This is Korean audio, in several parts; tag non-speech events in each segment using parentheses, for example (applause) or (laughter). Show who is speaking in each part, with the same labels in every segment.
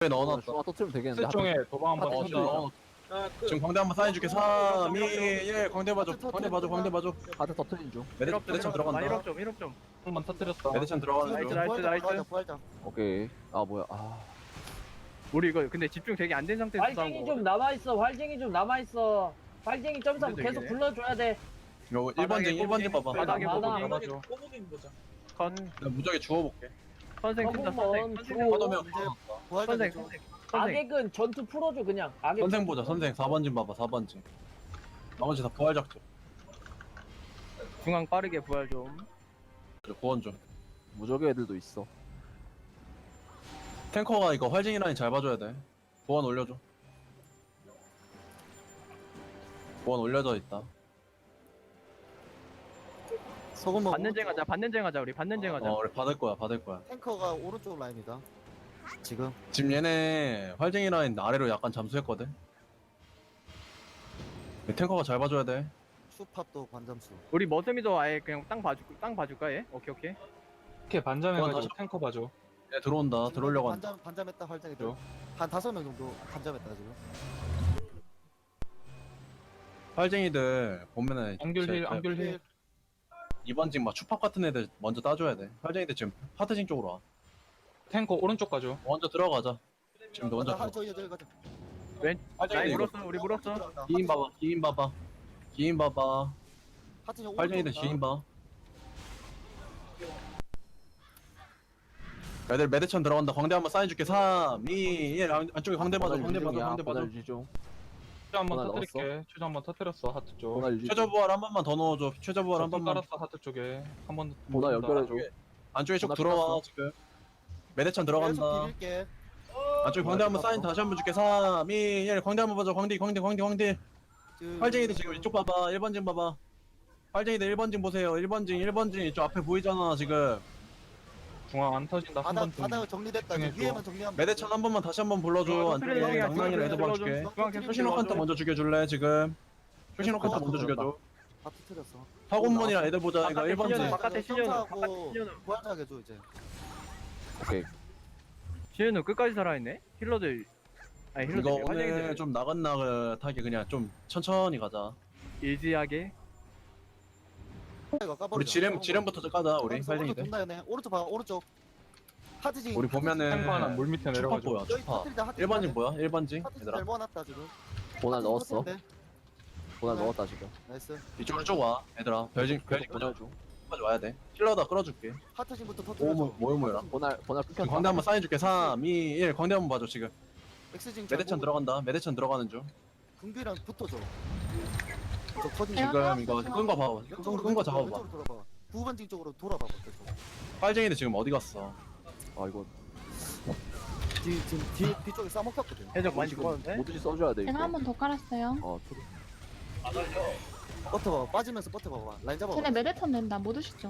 Speaker 1: 에 넣어놨다.
Speaker 2: 중앙 터트리면 되겠는데.
Speaker 3: 스총에 도방 한번
Speaker 1: 어,
Speaker 3: 쳐줘.
Speaker 1: 넣어. 지금 광대 한번 사인줄게. 3, 2, 1. 광대 봐줘. 광대 봐줘. 광대 봐줘.
Speaker 2: 하드 터트린 중.
Speaker 4: 힐업 좀,
Speaker 1: 들어간다.
Speaker 4: 힐업 좀, 힐업 좀.
Speaker 3: 한번 터뜨렸다.
Speaker 1: 메대천 들어가는
Speaker 4: 나이스,
Speaker 1: 중.
Speaker 4: 나이스, 나이스.
Speaker 5: 부활장
Speaker 2: 오케이. 아 뭐야. 아.
Speaker 4: 우리 이거 근데 집중 되게 안 된 상태에서 싸운
Speaker 6: 활쟁이
Speaker 4: 거.
Speaker 6: 좀 남아있어 활쟁이 좀 남아있어 활쟁이 점사
Speaker 4: 근데
Speaker 6: 계속
Speaker 4: 되게-
Speaker 6: 불러줘야 돼
Speaker 1: 이거 1번징,
Speaker 4: 바닥에
Speaker 1: 1번징 봐봐.
Speaker 4: 바닥에
Speaker 6: 바닥,
Speaker 4: 꼬부기.
Speaker 3: 봐줘.
Speaker 1: 건나 무적에 주워볼게.
Speaker 4: 선생 팀다
Speaker 6: 한번
Speaker 4: 선생.
Speaker 6: 주고
Speaker 1: 받으면
Speaker 5: 부활장
Speaker 4: 선생
Speaker 5: 좀
Speaker 4: 선생. 선생.
Speaker 6: 악액은 전투 풀어줘 그냥 악액
Speaker 1: 선생 보자. 선생 4번징 봐봐. 4번징. 나머지 다 부활 작전.
Speaker 4: 중앙 빠르게 부활 좀.
Speaker 1: 구원 좀.
Speaker 2: 무적의 애들도 있어.
Speaker 1: 탱커가 이거 활징이 라인 잘 봐줘야 돼. 구원 올려줘. 구원 올려져 있다.
Speaker 5: 소금 먹
Speaker 4: 받는 쟁하자, 받는 쟁하자, 우리 받는 쟁하자.
Speaker 1: 어, 우리 받을 거야. 받을 거야.
Speaker 5: 탱커가 오른쪽 라인이다 지금
Speaker 1: 지금 얘네 활쟁이 라인 아래로 약간 잠수했거든. 탱커가 잘 봐줘야 돼.
Speaker 5: 슈팝도 반잠수
Speaker 4: 우리 머슴이도 아예 그냥 땅 봐줄, 땅 봐줄까 얘? 오케이 오케이.
Speaker 3: 이렇게 반점해가지고 탱커 봐줘.
Speaker 1: 얘 들어온다. 들어오려고 한다.
Speaker 5: 반잠 반잠했다 활장이
Speaker 3: 그죠?
Speaker 5: 한 다섯 명 정도 반잠했다 지금
Speaker 1: 활쟁이들 보면은
Speaker 3: 앙귤
Speaker 1: 제-
Speaker 3: 힐, 앙귤 힐.
Speaker 1: 이번 징막 추팝 같은 애들 먼저 따줘야 돼. 활쟁이들 지금 하트징 쪽으로 와.
Speaker 3: 탱커 오른쪽 가줘.
Speaker 1: 먼저 들어가자. 지금 먼저
Speaker 5: 한
Speaker 1: 들어가.
Speaker 5: 저기 저기 가자
Speaker 4: 라인
Speaker 1: 활쟁이들 이거
Speaker 4: 물었어, 우리 물었어.
Speaker 1: 기인 봐봐. 기인 봐봐. 기인 봐봐.
Speaker 5: 하트 형
Speaker 1: 활쟁이들 기인 봐. 애들 메대천 들어간다. 광대 한번 사인 줄게. 3, 2, 1. 안- 안쪽에 광대 봐줘. 광대 봐줘. 광대
Speaker 2: 중.
Speaker 3: 최저 한번 터뜨릴게. 최저 한번 터뜨렸어 하트 쪽.
Speaker 2: 유지
Speaker 1: 최저
Speaker 2: 중.
Speaker 1: 부활 한 번만 더 넣어줘. 최저 부활 한
Speaker 3: 좀
Speaker 1: 번만.
Speaker 3: 깔았어 하트 쪽에. 한번
Speaker 2: 보나 연결해줘.
Speaker 1: 안쪽에 쭉 들어와. 지금. 메대천
Speaker 5: 계속
Speaker 1: 들어간다.
Speaker 5: 비빌게
Speaker 1: 안쪽에 광대 한번 사인 다시 한번 줄게. 3, 2, 1. 광대 한번 봐줘. 광대, 광대, 광대, 광대. 활쟁이들 지금 이쪽 봐봐. 1번징 봐봐. 활쟁이들 1번징 보세요. 1번징, 1번징 이쪽 앞에 보이잖아 지금.
Speaker 3: 중앙 안 터진다.
Speaker 5: 바닥
Speaker 3: 한번 좀.
Speaker 5: 바닥 정리됐다. 위에만 정리하면
Speaker 1: 메대천 한 번만 다시 한 번 불러줘.
Speaker 4: 어,
Speaker 1: 안쪽에
Speaker 4: 터트리는 중이야,
Speaker 1: 낭만이랑 애들
Speaker 4: 터트리는
Speaker 1: 봐줄게. 쇼시노 칸터. 먼저 죽여줄래 지금. 쇼시노 칸터 먼저 죽여줘.
Speaker 5: 바트 틀렸어
Speaker 1: 파곤문이랑 애들 보자. 이거
Speaker 4: 바깥에
Speaker 1: 1번징.
Speaker 4: 신현우, 바깥에 신현우,
Speaker 5: 점사하고
Speaker 4: 바깥에 신현우.
Speaker 5: 부활장 해줘 이제
Speaker 2: 오케이.
Speaker 4: 시현우 끝까지 살아있네? 힐러들. 아니 힐러들.
Speaker 1: 이거 오늘 좀 나긋나긋하게 그냥 좀 천천히 가자.
Speaker 4: 일지하게.
Speaker 5: 이거 까버리자.
Speaker 1: 우리 지렘 지렘부터 까자 우리
Speaker 5: 오른쪽
Speaker 1: 활쟁이들.
Speaker 5: 존나 연해 오른쪽 봐 오른쪽 하트징
Speaker 1: 우리 보면은
Speaker 3: 탱커 하나 물 밑에
Speaker 1: 추파. 보여.
Speaker 5: 여기
Speaker 1: 추파.
Speaker 5: 터뜨리자 하트
Speaker 1: 1번징 뭐야? 1번징
Speaker 5: 하트
Speaker 1: 얘들아.
Speaker 5: 잘 모아놨다 지금
Speaker 2: 보나
Speaker 5: 하트
Speaker 2: 넣었어. 보나
Speaker 5: 네.
Speaker 2: 넣었다 지금.
Speaker 5: 나이스
Speaker 1: 이쪽으로 쭉 와. 얘들아. 별징 별징
Speaker 2: 보나
Speaker 1: 먼저
Speaker 2: 중.
Speaker 1: 까지 와야 돼. 힐러다 끌어줄게.
Speaker 5: 하트징부터
Speaker 1: 모모
Speaker 5: 터뜨려줘
Speaker 1: 모여모여라.
Speaker 2: 보나 보나 끊겼다.
Speaker 1: 광대 한번 사인줄게. 3, 2, 1. 광대 한번 봐줘 지금.
Speaker 5: 엑스징 잘
Speaker 1: 메대천 들어간다. 메대천 들어가는 중.
Speaker 5: 금비랑 붙어줘 저 터진
Speaker 1: 지금 이거 끈거 봐봐. 끈, 끈거 잡아봐.
Speaker 5: 왼쪽으로 돌아봐 부번징 쪽으로 돌아봐 계속
Speaker 1: 활쟁이들 지금 어디 갔어?
Speaker 2: 아 이거
Speaker 5: 뒤 지금 뒤 뒤쪽에 싸먹혔거든
Speaker 4: 해적 많이 죽었는데?
Speaker 2: 모두지 써줘야 돼.
Speaker 7: 제가
Speaker 2: 이거.
Speaker 7: 한 번 더 깔았어요.
Speaker 2: 어 초기.
Speaker 5: 버텨봐 빠지면서 버텨봐봐 라인 잡아봐
Speaker 7: 쟤네 메레턴 된다. 못 오시죠?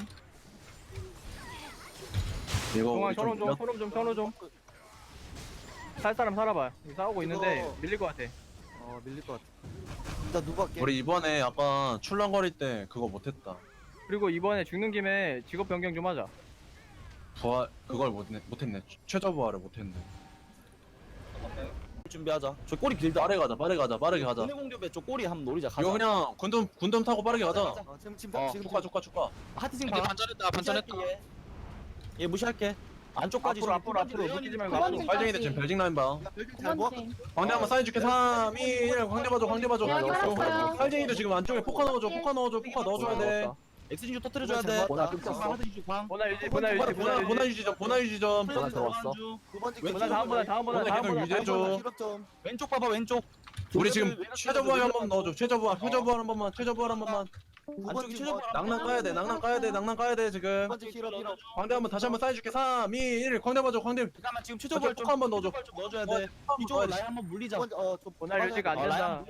Speaker 1: 이거
Speaker 4: 중앙
Speaker 1: 우리 좀
Speaker 4: 서론 좀, 서론 좀, 서론 좀. 살 사람 살아봐. 여기 싸우고 있는데
Speaker 5: 이거-
Speaker 4: 밀릴 것 같아.
Speaker 5: 어 밀릴 것 같아 누구 할게
Speaker 1: 우리 이번에 약간 출렁거릴 때 그거 못했다.
Speaker 4: 그리고 이번에 죽는 김에 직업 변경 좀 하자.
Speaker 1: 부활 그걸 못했네. 못했네. 최저 부활을 못했네.
Speaker 8: 준비하자. 저 꼬리 길다.
Speaker 1: 빠르게 가자. 빠르게 가자. 빠르게 가자.
Speaker 8: 은혜 공격에 저 꼬리 한번 노리자. 가자.
Speaker 1: 이거 그냥 군dum 군dum 타고 빠르게 가자.
Speaker 5: 어, 지금 지금
Speaker 1: 어,
Speaker 5: 지금
Speaker 1: 축하 축하 축하.
Speaker 8: 하트징
Speaker 9: 이제
Speaker 8: 봐.
Speaker 9: 반전했다 반전했다
Speaker 8: 무시할게, 얘. 얘 무시할게. 안쪽까지
Speaker 4: 앞으로, 앞으로, 앞으로 묶이지 말고
Speaker 8: 앞으로.
Speaker 1: 활쟁이들 지금 별징 라인 봐.
Speaker 5: 야, 별길 두잘 모아
Speaker 7: 번째.
Speaker 1: 광대 한번 사인 줄게. 3, 2, 1. 광대 봐줘. 광대 봐줘.
Speaker 7: 네, 알았어요.
Speaker 1: 활쟁이들 지금 안쪽에 포카 넣어줘. 포카 넣어줘. 포카 넣어줘야 돼.
Speaker 8: 엑스징 터뜨려줘야
Speaker 5: 잘
Speaker 8: 돼.
Speaker 2: 보나 끊겼어.
Speaker 8: 광.
Speaker 4: 보나 유지, 보나 유지,
Speaker 1: 보나
Speaker 4: 보나
Speaker 1: 보나
Speaker 4: 유지.
Speaker 1: 유지점. 보나 유지점.
Speaker 2: 보나 들어왔어.
Speaker 4: 보나 다음 보나, 다음 보나,
Speaker 1: 보나
Speaker 4: 다음
Speaker 1: 계속
Speaker 4: 보나.
Speaker 5: 좀
Speaker 8: 왼쪽 봐봐 왼쪽.
Speaker 1: 우리 지금 최저 부활 한 번 넣어줘. 최저 부활. 최저 부활 한 번만. 최저 부활 한 번만.
Speaker 8: 최저 부활
Speaker 1: 낭낭 까야 돼. 낭낭 까야 돼. 낭낭 까야
Speaker 5: 돼두
Speaker 1: 지금.
Speaker 5: 번째 힐업 힐업
Speaker 1: 광대 한번 다시 한번 사인 줄게. 3, 2, 1. 광대 봐줘. 광대.
Speaker 8: 잠깐만 지금 최저벌 좀
Speaker 1: 한번 넣어줘.
Speaker 8: 좀 넣어줘야
Speaker 1: 어,
Speaker 8: 돼. 이쪽으로. 라인 한번 물리자.
Speaker 5: 어좀
Speaker 4: 보나 유지가 안 된다.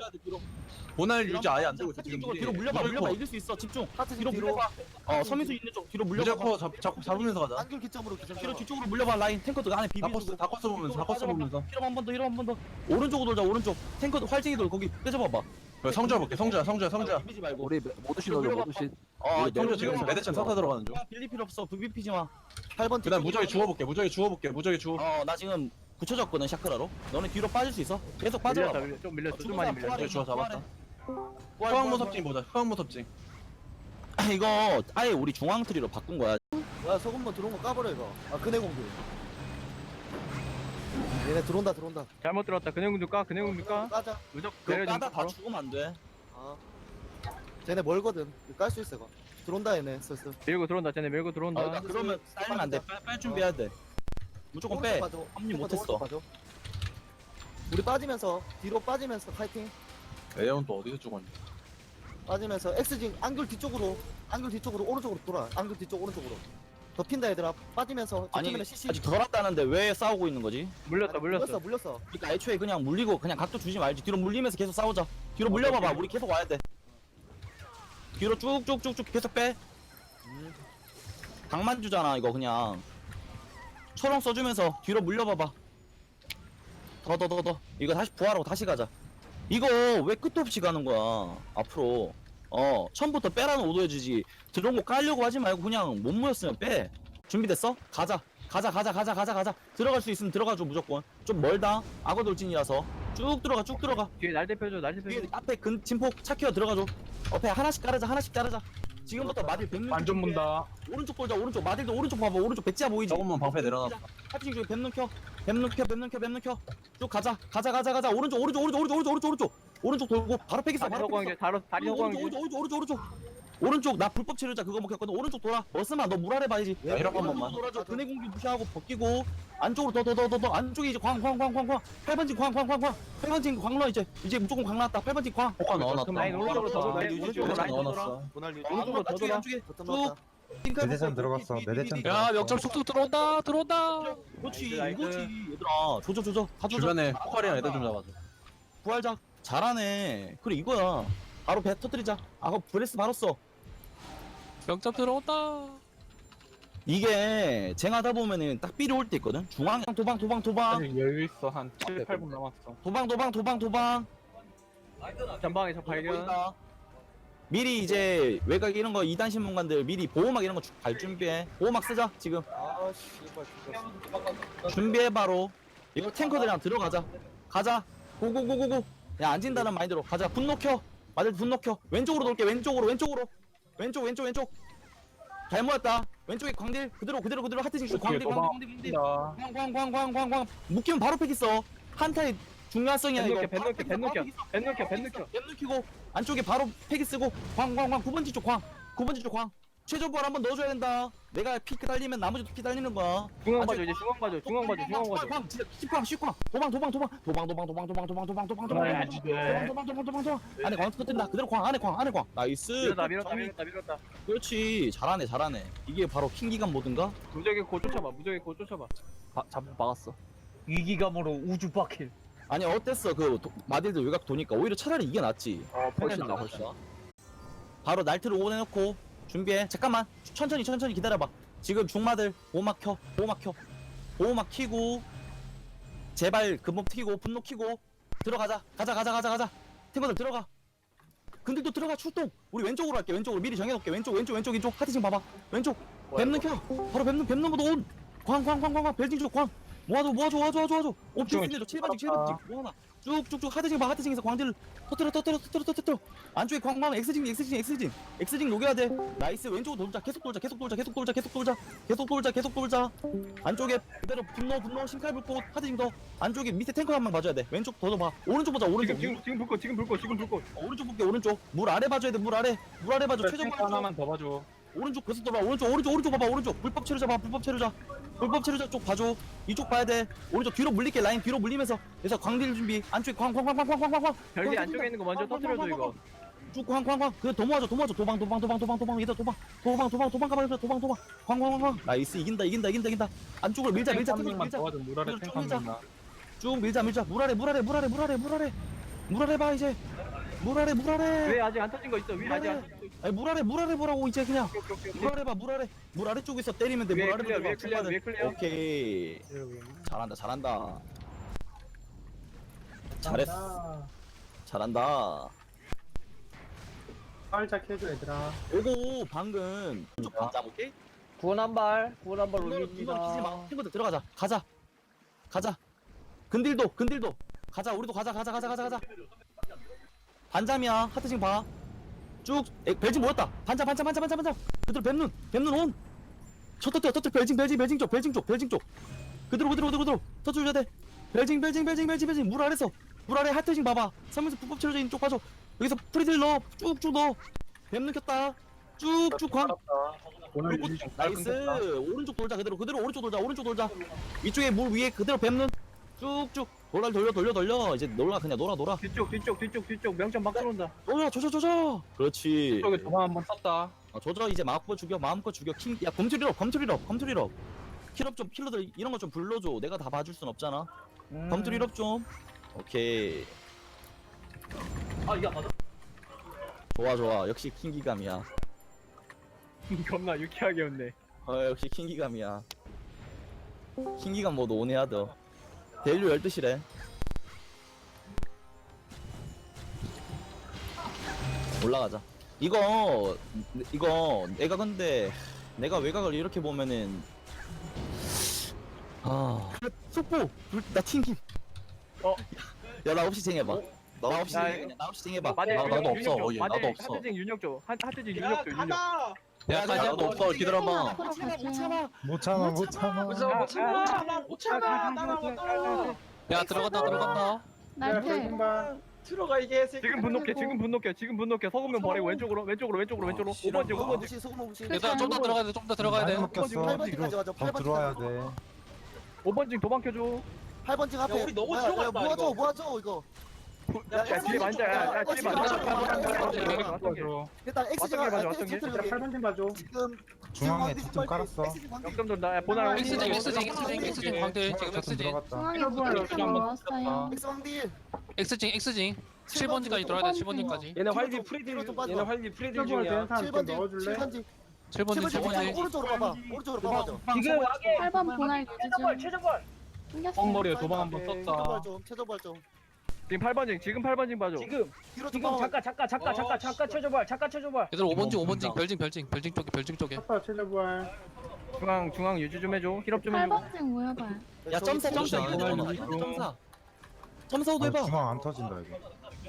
Speaker 1: 보날 유지 아예 안 되고 있어 지금.
Speaker 8: 쪽으로 뒤로 물려봐 물려봐 이길 수 있어 집중.
Speaker 5: 하트징
Speaker 8: 뒤로 물려봐. 어 서민수 있는 쪽 뒤로 물려봐.
Speaker 1: 무조건 잡, 잡, 잡으면서 가자.
Speaker 5: 안길 기점으로 기점
Speaker 8: 뒤로 뒤쪽으로 물려봐 라인 탱커도 안에 비비.
Speaker 1: 다커스 다커스 보면서 다커스 보면서.
Speaker 8: 히로 한번 더, 히로 한번 더. 오른쪽으로 돌자, 오른쪽. 탱커도 활쟁이 돌 거기 떼줘봐봐.
Speaker 1: 그 성주야 볼게. 성주야 성주야 성주야.
Speaker 8: 비비지 말고.
Speaker 2: 우리 모두시 넣어줘. 모두시.
Speaker 8: 어,
Speaker 2: 우리
Speaker 1: 성주 지금 메대천 사타 들어가는 중.
Speaker 8: 빌릴 필요 없어. 비비피지 마.
Speaker 5: 8번
Speaker 1: 그다음 무적이 주워볼게. 무적이 주워볼게. 무적이 주워.
Speaker 8: 어, 나 지금 붙여졌거든 샤크라로 너네 뒤로 빠질 수 있어 계속 빠져봐
Speaker 4: 밀렸다 밀렸 좀 밀렸어 좀 많이 밀렸어
Speaker 1: 그래, 좋아, 잡았다.
Speaker 8: 부활,
Speaker 1: 무섭징 보자. 후황 무섭징. (laughs)
Speaker 8: 이거 아예 우리 중앙 트리로 바꾼 거야
Speaker 5: 야 소금만 들어온 거 까버려 이거 아 그네 공주 얘네 들어온다 들어온다.
Speaker 4: 잘못 들었다. 근해군주 까? 근해군주 까?
Speaker 5: 까자.
Speaker 4: 무조건
Speaker 8: 그거
Speaker 4: 내려주면
Speaker 8: 까다 다
Speaker 4: 바로.
Speaker 8: 죽으면 안 돼.
Speaker 5: 아 쟤네 멀거든. 깔 수 있어 이거. 들어온다 얘네. 슬슬.
Speaker 4: 밀고 들어온다. 쟤네 밀고 들어온다.
Speaker 8: 아, 그러면 쌓이면 안 돼. 빨 준비해야 돼. 무조건 빼.
Speaker 5: 빠져.
Speaker 8: 합류 못했어.
Speaker 5: 오른쪽 빠져. 우리 빠지면서 뒤로 빠지면서 파이팅.
Speaker 1: 레온 또 어디서 죽었니?
Speaker 5: 빠지면서 X징 안글 뒤쪽으로. 안글 뒤쪽으로 오른쪽으로 돌아. 안글 뒤쪽 오른쪽으로 덮힌다 얘들아. 빠지면서
Speaker 8: 아니
Speaker 5: CC.
Speaker 8: 아직 덜 왔다는데 왜 싸우고 있는 거지?
Speaker 4: 물렸다
Speaker 5: 물렸어.
Speaker 4: 물렸어
Speaker 5: 물렸어.
Speaker 8: 그러니까 애초에 그냥 물리고 그냥 각도 주지 말지. 뒤로 물리면서 계속 싸우자. 뒤로 물려봐봐. 우리 계속 와야 돼. 뒤로 쭉쭉쭉쭉 계속 빼. 강만 주잖아 이거 그냥. 초롱 써주면서 뒤로 물려봐봐. 더 더 더 더. 이거 다시 부활하고 다시 가자. 이거 왜 끝도 없이 가는 거야 앞으로 어 처음부터 빼라는 오도해주지. 들어온 거 깔려고 하지 말고 그냥 못 모였으면 빼. 준비됐어? 가자. 가자 가자 가자 가자 가자. 들어갈 수 있으면 들어가줘 무조건. 좀 멀다. 악어 돌진이라서. 쭉 들어가 쭉 들어가.
Speaker 4: 뒤에 날 대표줘 날 대표줘.
Speaker 8: 뒤에 앞에 근 진폭 차키어 들어가줘. 옆에 하나씩 깔아자 하나씩 깔아자. 지금부터 마딜 뱀눈
Speaker 3: 완전 문다.
Speaker 8: 오른쪽 돌자 오른쪽. 마딜도 오른쪽 봐봐. 오른쪽 배지야 보이지?
Speaker 1: 조금만 방패 내려놨다.
Speaker 8: 합친 중에 뱀눈 켜 뱀눈 켜 뱀눈 켜 뱀눈 켜쭉 가자 가자 가자 가자. 오른쪽 오른쪽 오른쪽 오른쪽 오른쪽 오른쪽 오른쪽. 돌고 바로 패기
Speaker 4: 써
Speaker 8: 바로 패기 써
Speaker 4: 다리, 다리
Speaker 8: 오른쪽 오른쪽 오른쪽 오른쪽 오른쪽. 오른쪽 나 불법 체류자 그거 먹혔거든. 오른쪽 돌아. 머스마 너 물 아래 봐야지.
Speaker 1: 야, 이런 거한만.
Speaker 8: 돌아줘. 근해 공기 무시하고 벗기고 안쪽으로 더 더 더 더 더. 안쪽에 이제 광 광 광광광. 8번진 광광광광. 8번진 광러 이제 이제 무조건 광 나왔다. 8번진 광.
Speaker 1: 폭화 아, 넣어놨다.
Speaker 4: 라인 오른쪽으로 더. 돌아,
Speaker 8: 라인
Speaker 4: 오른쪽으로 돌아.
Speaker 1: 라인 오른쪽으로
Speaker 4: 돌아.
Speaker 5: 보날 유지.
Speaker 4: 오른쪽으로 더 돌아.
Speaker 8: 안쪽에. 쭉.
Speaker 9: 매대장 들어갔어, 매대장
Speaker 10: 야 역전 속도 들어온다. 들어온다.
Speaker 8: 그렇지
Speaker 4: 나이스.
Speaker 8: 이거지. 얘들아 조져 조져. 다 조져
Speaker 1: 주변에 포칼이랑 애들 좀 잡아줘.
Speaker 8: 부활작 잘하네. 그래 이거야. 바로 배 터뜨리자. 아그 브레스 바로 써
Speaker 10: 역전 들어온다.
Speaker 8: 이게 쟁하다 보면은 딱 삐리 올때 있거든? 중앙 도방 도방 도방.
Speaker 3: 아직 여유 있어. 한 7, 8분 남았어.
Speaker 8: 도방 도방 도방 도방.
Speaker 4: 전방에서 발견.
Speaker 8: 보인다. 미리 이제 외곽 이런 거 2단 신문관들 미리 보호막 이런 거 갈 준비해. 보호막 쓰자 지금.
Speaker 5: 아 씨발 죽었어
Speaker 8: 준비해 바로. 이거 탱커들이랑 들어가자. 가자. 고고고고고. 야 앉은다는 마인드로. 가자. 분노 켜. 맞을 분노 켜. 왼쪽으로 돌게. 왼쪽으로 왼쪽으로. 왼쪽 왼쪽 왼쪽. 잘 모았다. 왼쪽에 광딜. 그대로 그대로 그대로 하트징 슈 광딜 광딜 광딜 광광광광광광. 묶이면 바로 팩 있어. 한타의 중요성이야
Speaker 4: 벤
Speaker 8: 이거.
Speaker 4: 넣게 벤 넣게 벤 넣게 벤 넣게 벤 넣게
Speaker 8: 뱀 넣기고 안쪽에 바로 팩이 쓰고 광광광 9번지 쪽광 9번지 쪽광 최저부활 한번 넣어줘야 된다 내가 피크 달리면 나머지도 피 달리는 거야
Speaker 4: 중앙 봐줘 이제 중앙 봐줘 중앙 봐줘 중앙 봐줘
Speaker 8: 광 진짜 시광 시광 도망 도망 도망 도망 도망 도망 도망 도망 도망 도망 도망
Speaker 4: 도망가야지, 돼.
Speaker 8: 도망 도망 도망 도망 안에 광 터뜨린다 그대로 광 안에 광 안에 광 나이스
Speaker 4: 밀었다 밀었다. 밀었다 밀었다
Speaker 8: 그렇지 잘하네 잘하네 이게 바로 킹기감 모든가
Speaker 4: 무적의 고 쫓아봐 무적의 고 쫓아봐
Speaker 2: 바, 잡 막았어
Speaker 6: 위기감으로 우주 바퀴.
Speaker 8: 아니 어땠어? 그 도, 마딜들 외곽 도니까. 오히려 차라리 이게 낫지.
Speaker 4: 어
Speaker 2: 훨씬 나 훨씬
Speaker 8: 바로 날트를 오버해놓고 준비해. 잠깐만. 천천히 천천히 기다려봐. 지금 중마들 보호막 켜 보호막 켜 보호막 키고 제발 근본 튀고 분노 키고 들어가자. 가자 가자 가자 가자. 팀원들 들어가. 근데 또 들어가 출동. 우리 왼쪽으로 할게 왼쪽으로. 미리 정해놓을게. 왼쪽 왼쪽 왼쪽 왼쪽. 하트 지금 봐봐. 왼쪽. 뱀눈 켜 바로 뱀눈 뱀눈 모드 온광광광광광. 벨징 쪽광 모아줘 모아줘 모아줘 모아줘 모아줘. 옵션스도 7반직 7반직 모아놔 쭉쭉쭉. 하트징 봐 하트징에서 광딜 터뜨려 터뜨려 터뜨려 터뜨려 안쪽에 광광 엑스징 엑스징 엑스징. 엑스징 녹여야 돼. 나이스. 왼쪽으로 돌자. 계속 돌자 계속 돌자 계속 돌자 계속 돌자. 계속 돌자 계속 돌자. 안쪽에 그대로 분노 분노 심칼 불꽃 하트징 더. 안쪽에 밑에 탱커 한명 봐줘야 돼. 왼쪽 더봐. 오른쪽 보자 오른쪽.
Speaker 4: 지금 지금 지금 불꽃 지금 불꽃 지금 불꽃.
Speaker 8: 어, 오른쪽 볼게 오른쪽. 물 아래 봐줘야 돼물 아래. 물 아래 봐줘. 최종
Speaker 3: 탱크 하나만 더 봐줘.
Speaker 8: 오른쪽 계속 돌아 오른쪽 오른쪽 오른쪽 봐봐 오른쪽. 불법 체류자 봐 불법 체류자 불법 체류자 쪽 봐줘. 이쪽 봐야 돼. 오른쪽 뒤로 물릴게. 라인 뒤로 물리면서. 그래서 광딜 준비. 안쪽에 광광광광광광광.
Speaker 4: 별리 안쪽에 있는 거 먼저 터뜨려줘 이거.
Speaker 8: 쭉광광광. 그 도모하죠 도모하죠 도망 도망 도망 도망 도망. 얘들 도망. 도망 도망 도망 가버려 도망 도망. 광광광광. 나이스. 이긴다 이긴다 이긴다 이긴다. 안쪽을 밀자 밀자. 밀자. 쭉
Speaker 3: 밀자.
Speaker 8: 쭉 밀자 밀자. 물 아래 물 아래 물 아래 물 아래 물 아래. 물 아래 봐 이제. 물 아래 물 아래.
Speaker 4: 왜 아직 안 터진 거 있어? 위 아직 안 터진 거 있어?
Speaker 8: 아니 물 아래 물 아래 보라고 이제 그냥.
Speaker 4: 오케이 오케이 오케이.
Speaker 8: 물 아래 봐물 아래. 물 아래 쪽에서 때리면 돼 물
Speaker 4: 위에
Speaker 8: 아래
Speaker 4: 클리어, 위에 클리어. 위에 클리어.
Speaker 8: 오케이. 잘한다 잘한다. 잘했어. 잘한다.
Speaker 3: 살짝 해줘 얘들아.
Speaker 8: 오고 방금 쪽 가자 오케이
Speaker 6: 구원 한 발. 구원 한발
Speaker 8: 이거 이거 키지 마
Speaker 6: 올립니다.
Speaker 8: 친구들 들어가자. 가자. 가자. 근딜도 근딜도. 가자 우리도 가자 가자 가자 가자 가자 반잠이야. 하트 지금 봐쭉 벨징 모였다. 반잠 반잠 반잠 반잠 반잠. 그대로 뱀눈 뱀눈 온. 셔터뛰어 터뜨 벨징 벨징 벨징 쪽 벨징 쪽 벨징 쪽. 그대로 그대로 그대로 그대로. 터뜨 줘야 돼. 벨징 벨징 벨징 벨징 벨징. 물 아래서 물 아래 하트징 봐봐. 섬에서 불법 치러져 있는 쪽 봐줘. 여기서 프리딜 넣어. 쭉쭉 넣어. 뱀눈 켰다. 쭉쭉 광
Speaker 3: 오늘
Speaker 8: 나이스. 오른쪽 돌자 그대로 그대로 오른쪽 돌자 오른쪽 돌자. 위쪽에 물 위에 그대로 뱀눈. 쭉쭉 돌아 돌려 돌려 돌려. 이제 놀라 그냥 놀아 놀아.
Speaker 4: 뒤쪽 뒤쪽 뒤쪽 뒤쪽. 명점 막 들어온다.
Speaker 8: 돌려 조져 조져. 그렇지.
Speaker 3: 쪽에 도망 한번 썼다.
Speaker 8: 어, 조져 이제 마음껏 죽여 마음껏 죽여. 킹야 검투리럽 검투리럽 검투리럽 킬업 좀 킬러들 이런 거 좀 불러줘. 내가 다 봐줄 순 없잖아.
Speaker 6: 음.
Speaker 8: 검투리럽 좀. 오케이.
Speaker 6: 아 이거 맞아?
Speaker 8: 좋아 좋아. 역시 킹기감이야.
Speaker 4: 겁나 유쾌하게 웃네.
Speaker 8: 어 역시 킹기감이야. 킹기감 모드 온해하 더 델류 12시래. 올라가자. 이거 이거 내가 근데 내가 외곽을 이렇게 보면은 아. 속보! 불- 나 튕김.
Speaker 4: 어?
Speaker 8: 야나 없이 쟁해봐. 나 없이
Speaker 4: 야,
Speaker 8: 쟁해 나 없이 쟁해봐.
Speaker 1: 나도 없어,
Speaker 4: 쪽.
Speaker 1: 거기. 나도 없어.
Speaker 4: 하트징 윤혁 쪽 하- 하트징 윤혁 쪽 윤혁
Speaker 10: 자
Speaker 1: 나도 없어. 기다려봐.
Speaker 7: 앞으로
Speaker 8: 못 참아 못
Speaker 7: 가세요.
Speaker 8: 참아
Speaker 9: 못 참아. 못 참아
Speaker 4: 못 참아. 못 참아.
Speaker 10: 야 들어간다 들어간다.
Speaker 7: 날패.
Speaker 6: 들어가 이게.
Speaker 4: 지금 분노해 지금 분노해 지금 분노해 서구면 버리고 왼쪽으로 왼쪽으로 왼쪽으로 왼쪽으로. 5번지 5번지
Speaker 5: 무시 소금 무시
Speaker 10: 얘들아 좀 더 들어가야 돼 좀 더 들어가야 돼
Speaker 9: 많이 먹혔어.
Speaker 5: 8번지까지 가자.
Speaker 9: 더
Speaker 5: 8번지
Speaker 9: 들어와야 돼.
Speaker 4: 5번지 도망켜줘.
Speaker 5: 8번지 앞에.
Speaker 6: 우리 너무
Speaker 5: 야, 야,
Speaker 6: 들어갔다,
Speaker 5: 모아줘
Speaker 6: 이거.
Speaker 5: 모아줘 이거
Speaker 4: 야 뒤에 앉아 야야 뒤에
Speaker 3: 도와줘.
Speaker 5: 일단 X지가
Speaker 4: 왔던 게 맞아, 왔던 게.
Speaker 3: 번 봐줘.
Speaker 5: 지금
Speaker 9: 중앙에 뒤좀 깔았어.
Speaker 4: 역점 돈다 야 보나
Speaker 10: 엑스징 엑스징 엑스징 엑스징 광대 지금
Speaker 9: 좀
Speaker 10: 엑스징
Speaker 9: 들어갔다.
Speaker 7: 중앙에
Speaker 5: 왕딜
Speaker 10: 엑스징 엑스징 7번지까지 돌아야 돼 7번지까지.
Speaker 6: 얘네
Speaker 5: 뒤로
Speaker 6: 프리딜
Speaker 5: 좀 빠져.
Speaker 6: 얘네 활비 프리딜 중이야.
Speaker 5: 7번지 7번지.
Speaker 10: 7번지
Speaker 5: 7번지
Speaker 10: 7번지.
Speaker 5: 오른쪽으로 봐봐 오른쪽으로 봐봐줘
Speaker 6: 지금
Speaker 7: 8번 보날 지금
Speaker 6: 최저벌
Speaker 7: 끊겼어요.
Speaker 3: 뻥머리에 도망 한번 썼다.
Speaker 5: 최저발 좀 최저발 좀
Speaker 4: 지금 8번징 지금 8번징 봐줘.
Speaker 6: 지금.
Speaker 5: 뒤로 좀
Speaker 6: 지금
Speaker 5: 봐봐
Speaker 6: 잠깐 잠깐 잠깐 잠깐 잠깐 최저벌 잠깐 최저벌
Speaker 10: 얘들아 5번지 5번지 별징 별징 별징 쪽에 별징 쪽에.
Speaker 4: 중앙 중앙 유지 좀 해줘. 힐업 좀 해줘.
Speaker 7: 8번쯤 모여봐요.
Speaker 8: 야 점사 점사.
Speaker 1: 저기
Speaker 8: 이거
Speaker 1: 저기
Speaker 8: 점사. 점사 점사도 해봐.
Speaker 9: 중앙 안 터진다 이거.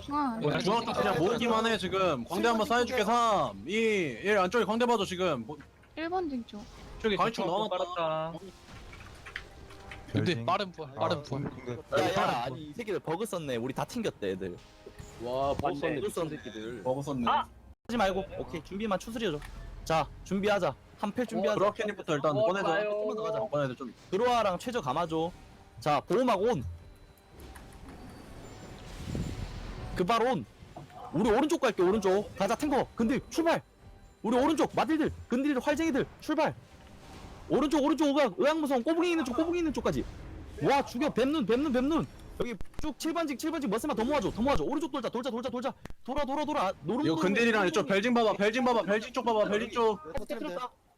Speaker 7: 중앙.
Speaker 1: 야, 중앙 쪽 그냥 모으기만 해 지금. 광대 한번 쌓여줄게 3 2 1 안쪽에 광대 봐줘 지금. 뭐,
Speaker 7: 1번쯤 쪽.
Speaker 3: 쪽에
Speaker 1: 강추 넣어놨다.
Speaker 10: 근데. 빠른 부활
Speaker 9: 아,
Speaker 10: 빠른 부활
Speaker 9: 근데
Speaker 8: 야야 아니 이 새끼들 버그 썼네. 우리 다 튕겼대 애들.
Speaker 1: 와
Speaker 8: 버그 썼네 새끼들.
Speaker 1: 먹었었네.
Speaker 6: 아!
Speaker 8: 하지 말고 오케이 준비만 추스려줘. 자 준비하자. 한패 준비하자.
Speaker 1: 브라켄이부터 일단
Speaker 6: 어,
Speaker 1: 꺼내자
Speaker 6: 좋아요.
Speaker 1: 조금만 더 가자 꺼내자 좀.
Speaker 8: 드로아랑 최저 감아줘. 자 보호막 온. 그발 온. 우리 오른쪽 갈게 오른쪽. 가자 탱커. 근딜 출발. 우리 오른쪽 마딜들 근딜들 활쟁이들 출발 오른쪽 오른쪽 의학 의학무성. 꼬부기 있는 쪽 꼬부기 있는 쪽까지. 와 죽여. 뱀눈 뱀눈 뱀눈. 여기 쭉 7번직 7번직 머스만 더 모아줘 더 모아줘. 오른쪽 돌자 돌자 돌자 돌자. 돌아 돌아 돌아. 노른
Speaker 1: 이거 근딜이랑 이쪽 벨징 봐봐 벨징 봐봐 벨징 쪽 봐봐 벨징 쪽.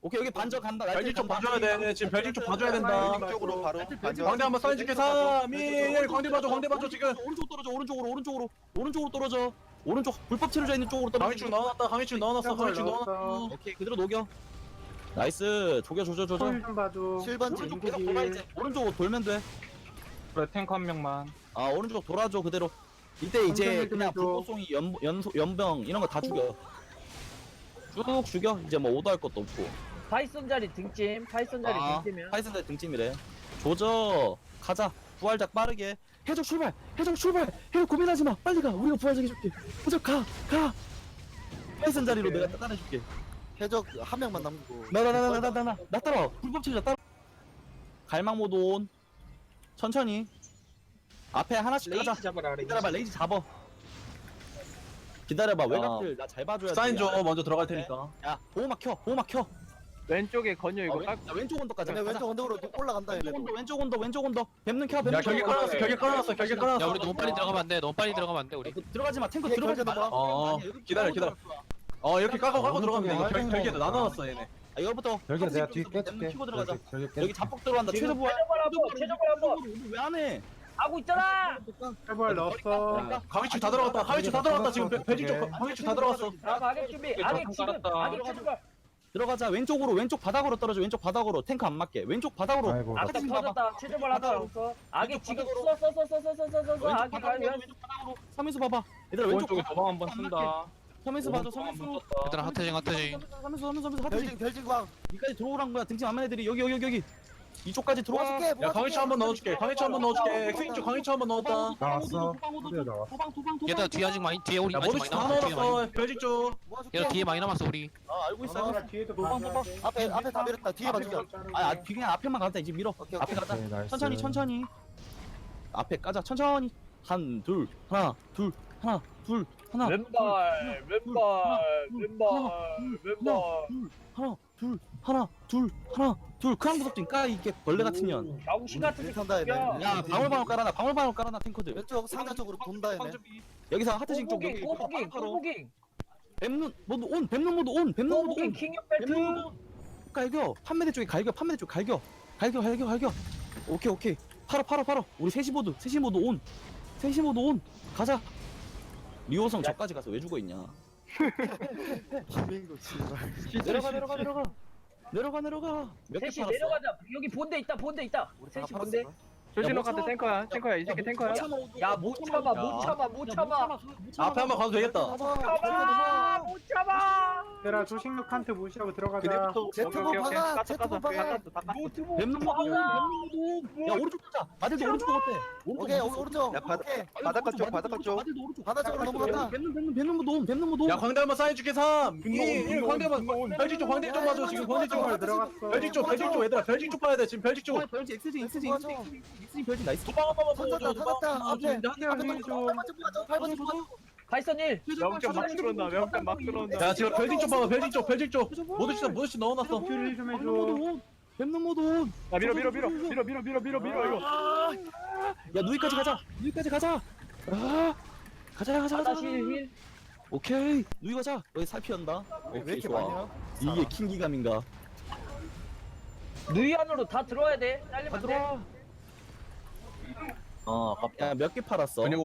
Speaker 8: 오케이 여기 반전 간다.
Speaker 1: 벨징 쪽 봐줘야 돼. 지금 벨징 쪽 봐줘야 된다.
Speaker 5: 쪽으로 바로.
Speaker 1: 광대 한번 쌓여줄게 3 2 1 광대 봐줘 광대 봐줘 지금.
Speaker 8: 오른쪽 떨어져. 오른쪽으로 오른쪽으로. 오른쪽으로 떨어져. 오른쪽 불법 치료자 있는 쪽으로 떨어져.
Speaker 1: 강희충 넣어놨다. 강희충 넣어놨어. 강희충 넣어놨어.
Speaker 8: 오케이 그대로 녹여 나이스. 조겨 조져 조져
Speaker 5: 7번지
Speaker 8: 오른쪽 계속 돌아 이제. 오른쪽으로 돌면 돼아
Speaker 3: 그래 탱커 한 명만.
Speaker 8: 오른쪽 돌아줘 그대로. 이때 이제 그냥 연, 연, 연병 이런 거 다 죽여. 쭉 죽여? 이제 뭐 오더 할 것도 없고.
Speaker 6: 타이슨 자리 등짐 타이슨 자리
Speaker 8: 아
Speaker 6: 등짐이야.
Speaker 8: 파이슨대 등짐이래. 조져. 가자. 부활작 빠르게. 해적 출발! 해적 출발! 해적 고민하지 마! 빨리 가! 우리가 부활작 해줄게. 해적 가가! 파이슨 자리로 내가 따라해줄게
Speaker 5: 해적 한 명만 남고.
Speaker 8: 나 나 나 나 나 나 나 따라 불법 체자 따라. 갈망 모드 온. 천천히. 앞에 하나씩 가자
Speaker 6: 레이지 잡아라 레이지.
Speaker 8: 기다려봐 레이지 잡아. 기다려봐. 외곽들 나 잘 봐줘야
Speaker 1: 사인 줘.
Speaker 8: 돼.
Speaker 1: 먼저 들어갈 테니까.
Speaker 8: 야 보호막 켜 보호막 켜
Speaker 4: 왼쪽에
Speaker 8: 아,
Speaker 4: 이거
Speaker 8: 왼,
Speaker 4: 딱.
Speaker 8: 야, 왼쪽 언덕까지
Speaker 5: 근데
Speaker 8: 가자.
Speaker 5: 왼쪽 언덕으로 올라간다
Speaker 8: 왼쪽
Speaker 5: 얘네도.
Speaker 8: 언덕 왼쪽 언덕 왼쪽 언덕. 뱀눈 켜 뱀눈
Speaker 1: 야 결계
Speaker 8: 켜.
Speaker 1: 깔아놨어 결계 깔아놨어 결계 깔아놨어
Speaker 10: 야 우리 너무 빨리 들어가면 안돼. 너무 빨리 들어가면 안돼 우리.
Speaker 8: 그, 들어가지 마. 탱크
Speaker 5: 예,
Speaker 8: 들어가지 마.
Speaker 5: 결계도 봐.
Speaker 1: 어, 기다려, 기다려. 어 이렇게 까고 까고 들어가면 돼 이거 결, 결계도 나눠놨어 얘네.
Speaker 8: 아, 이거부터
Speaker 9: 여기 내가 뒤에 깨줄게.
Speaker 8: 키고 들어가자.
Speaker 9: 여기
Speaker 8: 여기
Speaker 9: 깨줄게
Speaker 8: 잡폭 들어간다. 최저 부활
Speaker 6: 한번 최저벌 한번.
Speaker 8: 왜안 해?
Speaker 6: 하고 있잖아.
Speaker 3: 해벌 넣었어.
Speaker 1: 강희충 다 들어갔다. 강희충 다 들어갔다 지금. 벨- 벨징 쪽 강희충 다 들어갔어.
Speaker 6: 자 악액 준비. 악액 지금. 악액 최저벌
Speaker 8: 들어가자. 왼쪽으로 왼쪽 바닥으로 떨어져. 왼쪽 바닥으로. 탱크 안 맞게. 왼쪽 바닥으로.
Speaker 9: 아이고 나
Speaker 6: 아까
Speaker 8: 봐봐.
Speaker 6: 터졌다. 최저발 하다 없어. 아기 지금. 써써써써써써써.
Speaker 8: 왼쪽
Speaker 6: 아기
Speaker 8: 바닥으로
Speaker 6: 가면
Speaker 8: 왼쪽 바닥으로. 서민수 봐봐. 얘들아 왼쪽
Speaker 3: 오른쪽에 도방 한번
Speaker 8: 안
Speaker 3: 쓴다
Speaker 8: 서민수 봐줘
Speaker 3: 썼다.
Speaker 10: 얘들아 하트징
Speaker 8: 서민수 서민수 서민수 하트징
Speaker 5: 별징 별징 광
Speaker 8: 여기까지 들어오란 거야 등짐 안면 애들이. 여기 여기 여기 이쪽까지 들어와.
Speaker 5: 모아줄게
Speaker 1: 야 강희초 한번 넣어줄게. 강희초 한번 넣어줄게. 퀸쪽 강희초 한번 넣었다.
Speaker 9: 나왔어.
Speaker 8: 도방 도방 도방
Speaker 10: 얘들아 뒤에 아직 많이 뒤에 우리
Speaker 1: 야
Speaker 10: 아직 많이
Speaker 1: 다
Speaker 10: 남았어 뒤에 많이.
Speaker 1: 넣었어 별직 쪽
Speaker 10: 얘들아 뒤에 많이 남았어 우리.
Speaker 8: 아 알고 있어. 알고 있어.
Speaker 3: 뒤에도
Speaker 8: 도방
Speaker 3: 봐줘야
Speaker 8: 도방
Speaker 3: 돼.
Speaker 5: 앞에 앞에 다 밀었다. 뒤에 봐주자
Speaker 8: 아, 아 그냥 앞에만 가자. 이제 밀어.
Speaker 5: 오케이,
Speaker 8: 앞에
Speaker 5: 오케이.
Speaker 8: 가자.
Speaker 9: 나이스.
Speaker 8: 천천히 천천히. 앞에 까자. 천천히. 한 둘 하나 둘 하나 둘 하나
Speaker 6: 왼발 왼발 왼발 왼발
Speaker 8: 하나 둘 하나 둘 하나 둘 크랑 부석진 까 이게 벌레 같은 년.
Speaker 6: 병신 같은
Speaker 5: 선다 얘네
Speaker 8: 야 방울방울 깔아놔. 방울방울 깔아놔 탱커들.
Speaker 5: 왼쪽 상자 쪽으로 돈다 얘네.
Speaker 8: 여기서 하트징 쪽
Speaker 6: 꼬부깅
Speaker 8: 여기
Speaker 6: 꼬부깅
Speaker 8: 바로
Speaker 6: 꼬부깅
Speaker 8: 뱀눈 모두 온 뱀눈 모두 온 뱀눈 모두
Speaker 6: 꼬부깅
Speaker 8: 온.
Speaker 6: 킹역
Speaker 8: 뱀눈
Speaker 6: 벨트
Speaker 8: 온. 갈겨. 판매대 쪽에 갈겨 판매대 쪽 갈겨. 갈겨 갈겨 갈겨. 오케이 오케이. 팔어 팔어 팔어 우리 셋이 모두 셋이 모두 온. 셋이 모두 온. 가자 리오성 저까지 가서 왜 죽어 있냐?
Speaker 5: 김민구 씨발
Speaker 8: 내려가 내려가 내려가. 내려가 내려가. 몇개
Speaker 6: 셋이
Speaker 8: 팔았어?
Speaker 6: 내려가자. 여기 본대 있다 본대 있다. 셋이 본대?
Speaker 5: 팔았어
Speaker 4: 조신호 같은 탱커야. 탱커야 이 새끼 탱커야.
Speaker 6: 야 못 참아 못 참아 못 참아.
Speaker 1: 앞에 한 번 가도 되겠다.
Speaker 6: 참아 못 참아
Speaker 3: 얘들아 조식력 칸트 무시하고 들어가자.
Speaker 8: 그대부터
Speaker 5: 제트본
Speaker 4: 오케이, 오케이.
Speaker 5: 박아
Speaker 4: 깠어,
Speaker 5: 제트본
Speaker 4: 깠어,
Speaker 5: 박아.
Speaker 4: 깠어, 다 깠어.
Speaker 6: 노트북
Speaker 8: 뱀눈 모두 온 뱀눈 모두 온야 오른쪽 가자 마들도 오른쪽 어때
Speaker 5: 오케이 오케이 오른쪽.
Speaker 11: 야, 바닥-
Speaker 5: 오케이.
Speaker 11: 바닷가 쪽, 바닷가 쪽.
Speaker 8: 마들도 오른쪽
Speaker 5: 바다 쪽으로 넘어간다.
Speaker 8: 뱀눈 뱀눈 뱀눈 모두 온 뱀눈 모두
Speaker 1: 온야 광대 한번 사인줄게 3 2 1 광대 한번 별직 쪽 광대 쪽 봐줘 지금 광대 쪽. 별직 쪽 별직 쪽 얘들아 별직 쪽 봐야 돼 지금 별직 쪽.
Speaker 8: 어, 별지 엑스징 엑스징 엑스징 별지 나이스.
Speaker 1: 도방 한 번만 도방
Speaker 5: 터졌다 앞에 앞에 좀 밟아줘. 밟아줘.
Speaker 6: 가이선 1
Speaker 4: 명점 막 들어온다 명점 막 들어온다.
Speaker 1: 야 지금 별직 쪽 봐봐 별직 쪽 별직 쪽 모두씨 모두씨 넣어놨어.
Speaker 3: 큐리 좀 해줘.
Speaker 8: 온 뱀눈 모두
Speaker 4: 온야 밀어 밀어 밀어 밀어 밀어 밀어 밀어 밀어 이거.
Speaker 8: 야 누이까지 가자. 누이까지 가자. 아 가자 가자 가자 오케이. 누이 가자. 여기 살피한다.
Speaker 5: 왜
Speaker 8: 오케이
Speaker 5: 이렇게
Speaker 8: 이게 킹기감인가?
Speaker 6: 누이 안으로 다 들어와야 돼. 다안 돼.
Speaker 8: 들어와 어, 몇개 팔았어?
Speaker 1: 그냥